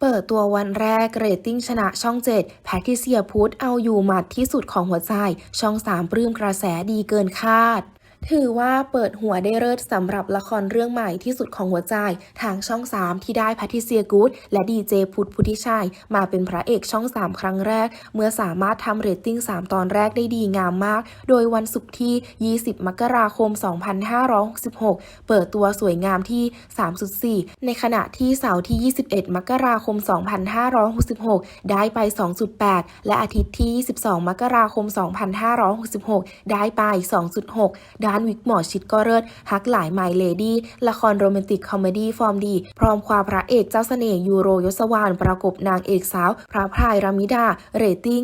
เปิดตัววันแรกเรตติ้งชนะช่อง 7 แพทิเซียพูดเอาอยู่หมัดที่สุดของหัวใจ ช่อง 3 ปลื้มกระแสดีเกินคาด ถือว่าเปิดหัวได้เลิศสำหรับละครเรื่องใหม่ที่สุดของหัวใจ ทางช่อง 3 ที่ได้แพทิเซียกูดและดีเจพุทธพุทธิชัย มาเป็นพระเอกช่อง 3 ครั้งแรก เมื่อสามารถทำเรตติ้ง 3 ตอนแรกได้ดีงามมาก โดยวันศุกร์ที่ 20 มกราคม 2566 เปิดตัวสวยงามที่ 3.4 ในขณะที่เสาร์ที่ 21 มกราคม 2566 ได้ไป 2.8 และอาทิตย์ที่ 22 มกราคม 2566 ได้ไป 2.6 ได้านวิกหมอชิดก็เลิศฮักหลายไมเลดี้ละครโรแมนติกคอมเมดี้ฟอร์มดี พร้อมคว้าพระเอกเจ้าเสน่ห์ยูโรยศวรรณประกบนางเอกสาว พระพรายรามิดา เรตติ้ง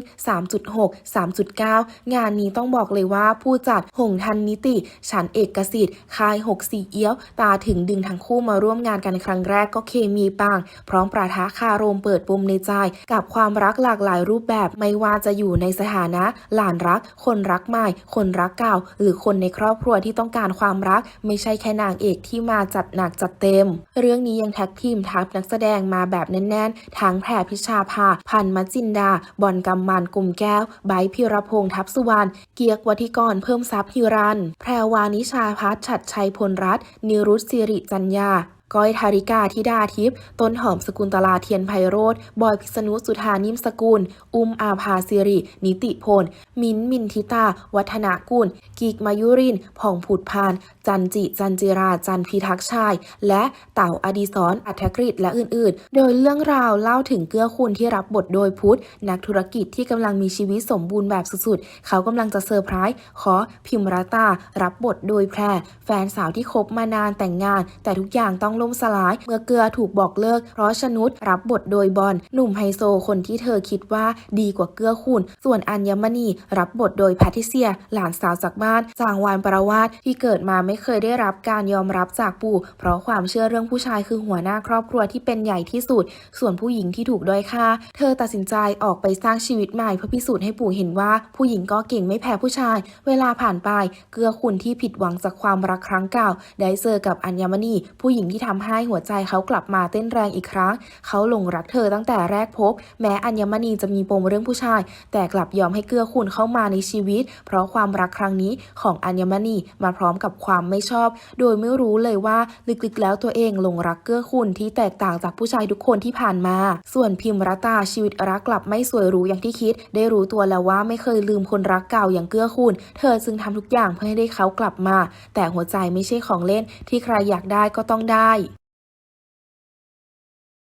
3.6 3.9 งานนี้ต้องบอกเลยว่าผู้จัดหงทันนิติ ฉันเอกสิทธิ์คาย6สีเอี้ยว ตาถึงดึงทั้งคู่มาร่วมงานกันครั้งแรกก็เคมีปัง พร้อมประทะคารมเปิดปมในใจ กับความรักหลากหลายรูปแบบไม่ว่าจะอยู่ในสถานะ หลานรัก คนรักใหม่ คนรักเก่า หรือคนในครอบครัวที่ต้องการความรัก ไม่ใช่แค่นางเอกที่มาจัดหนักจัดเต็ม เรื่องนี้ยังแท็กทีมทัพนักแสดงมาแบบแน่นๆ ทั้งแพรพิชาภา พันมัจจินดา บอลกำมันกลุ่มแก้ว ไบพิรพงษ์ทัพสุวรรณ เกียรติวัธิกรเพิ่มทรัพย์ฮิรัน แพรวานิชาพัฒชัดชัยพลรัตน์นิรุตสิริจัญญา ก้อยธาริกาธิดาทิพย์ต้นหอมสกุลตลาเทียนไพโรธบอยพิษณุสุธานิมสกุล อุ้มอาภาสิริ นิติพล มิ้นมินทิตา วัฒนากุล กีกมายุรินผ่องผุดพานจันจิ จันจิรา จันพิทักษ์ชาย และเต่าอดีศรอัธกฤษและอื่นๆ โดยเรื่องราวเล่าถึงเกื้อคุณที่รับบทโดยพุทธ นักธุรกิจที่กำลังมีชีวิตสมบูรณ์แบบสุดๆ เขากำลังจะเซอร์ไพรส์ขอพิมราตา รับบทโดยแพร แฟนสาวที่คบมานานแต่งงาน แต่ทุกอย่างต้องล่มสลาย เมื่อเกลือถูกบอกเลิก เพราะชนุดรับบทโดยบอลหนุ่มไฮโซคนที่เธอคิดว่าดีกว่าเกื้อคุณ ส่วนอัญมณีรับบทโดยแพทิเซีย หลานสาวจากบ้านจางวานประวาสที่เกิดมาไม่ไม่เคยได้รับการยอมรับจากปู่ เพราะความเชื่อเรื่องผู้ชายคือหัวหน้าครอบครัวที่เป็นใหญ่ที่สุด ส่วนผู้หญิงที่ถูกด้อยค่า เธอตัดสินใจออกไปสร้างชีวิตใหม่เพื่อพิสูจน์ให้ปู่เห็นว่า ผู้หญิงก็เก่งไม่แพ้ผู้ชาย เวลาผ่านไป เกื้อคุณที่ผิดหวังจากความรักครั้งเก่า ได้เจอกับอัญมณี ผู้หญิงที่ทำให้หัวใจเขากลับมาเต้นแรงอีกครั้ง เขาหลงรักเธอตั้งแต่แรกพบ แม้อัญมณีจะมีปมเรื่องผู้ชาย แต่กลับยอมให้เกื้อคุณเข้ามาในชีวิต เพราะความรักครั้งนี้ของอัญมณีมาพร้อมกับความไม่ชอบ โดยไม่รู้เลยว่าลึกๆ แล้วตัวเองหลงรักเกื้อคุณที่แตกต่างจากผู้ชายทุกคนที่ผ่านมา ส่วนพิมรตาชีวิตรักกลับไม่สวยหรูอย่างที่คิด ได้รู้ตัวแล้วว่าไม่เคยลืมคนรักเก่าอย่างเกื้อคุณ เธอจึงทำทุกอย่างเพื่อให้ได้เขากลับมา แต่หัวใจไม่ใช่ของเล่นที่ใครอยากได้ก็ต้องได้